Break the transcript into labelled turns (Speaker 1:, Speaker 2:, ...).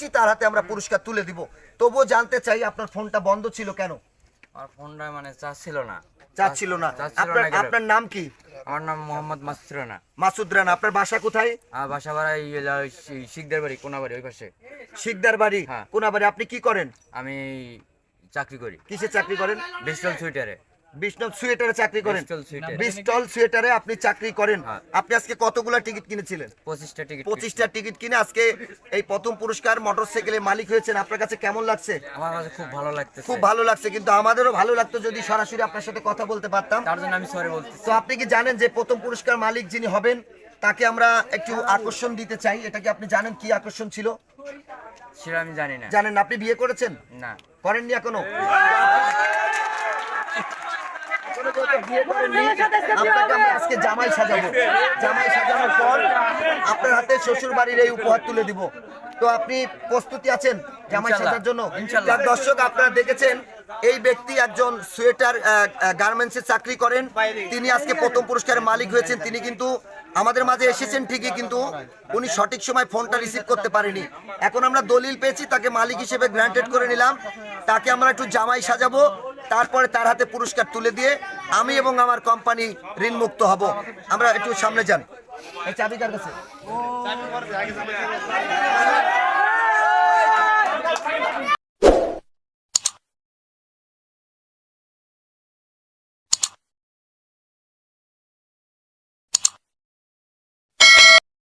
Speaker 1: পেয়েছি তার হাতে আমরা পুরস্কার তুলে দিব। তবুও জানতে চাই আপনার ফোনটা বন্ধ ছিল কেন?
Speaker 2: আমার ফোনটা মানে চার্জ ছিল না।
Speaker 1: চাচ্ছিল না। আপনার আপনার নাম কি?
Speaker 2: আমার নাম মোহাম্মদ মাসুদ রানা।
Speaker 1: মাসুদ রানা আপনার বাসা কোথায়?
Speaker 2: বাসা ভাড়া এই হলো ওই শি- শিখদের বাড়ি কোনা বাড়ি ওই পাশে।
Speaker 1: শিকদার বাড়ি
Speaker 2: হ্যাঁ।
Speaker 1: কোনাবাড়ি আপনি কি করেন?
Speaker 2: আমি চাকরি করি।
Speaker 1: কিসে চাকরি করেন?
Speaker 2: ডিজিটাল সুইটারে।
Speaker 1: বিষ্ণব সুয়েটারে চাকরি করেন।
Speaker 2: বিস্টল
Speaker 1: সুয়েটারে আপনি চাকরি করেন।
Speaker 2: হ্যাঁ।
Speaker 1: আপনি আজকে কতগুলা টিকিট কিনেছিলেন?
Speaker 2: পঁচিশটা টিকিট
Speaker 1: পঁচিশটা টিকিট কিনে আজকে এই প্রথম পুরস্কার মোটরসাইকেলের মালিক হয়েছেন। আপনার কাছে কেমন লাগছে?
Speaker 2: আমার কাছে খুব ভালো লাগতেছে।
Speaker 1: খুব ভালো লাগছে কিন্তু আমাদেরও ভালো লাগতো যদি সরাসরি আপনার সাথে কথা বলতে পারতাম।
Speaker 2: তার জন্য আমি সরি বলতেছি।
Speaker 1: তো আপনি কি জানেন যে প্রথম পুরস্কার মালিক যিনি হবেন তাকে আমরা একটু আকর্ষণ দিতে চাই। এটা কি আপনি জানেন কি আকর্ষণ ছিল?
Speaker 2: সেটা আমি জানি না।
Speaker 1: জানেন আপনি বিয়ে করেছেন?
Speaker 2: না।
Speaker 1: করেননি এখনও এখনও যেহেতু বিয়ে করেননি, আপনাকে আমরা শ্বশুর বাড়ির এই উপহার তুলে দিব তো আপনি প্রস্তুতি আছেন জামাই সাজার জন্য দর্শক আপনারা দেখেছেন এই ব্যক্তি একজন সোয়েটার গার্মেন্টসে চাকরি করেন তিনি আজকে প্রথম পুরস্কারের মালিক হয়েছেন তিনি কিন্তু আমাদের মাঝে এসেছেন ঠিকই কিন্তু উনি সঠিক সময় ফোনটা রিসিভ করতে পারেনি এখন আমরা দলিল পেয়েছি তাকে মালিক হিসেবে গ্রান্টেড করে নিলাম তাকে আমরা একটু জামাই সাজাবো তারপরে তার হাতে পুরস্কার তুলে দিয়ে আমি এবং আমার কোম্পানি ঋণ মুক্ত হব। আমরা একটু সামনে যান। এই চাবি কার কাছে?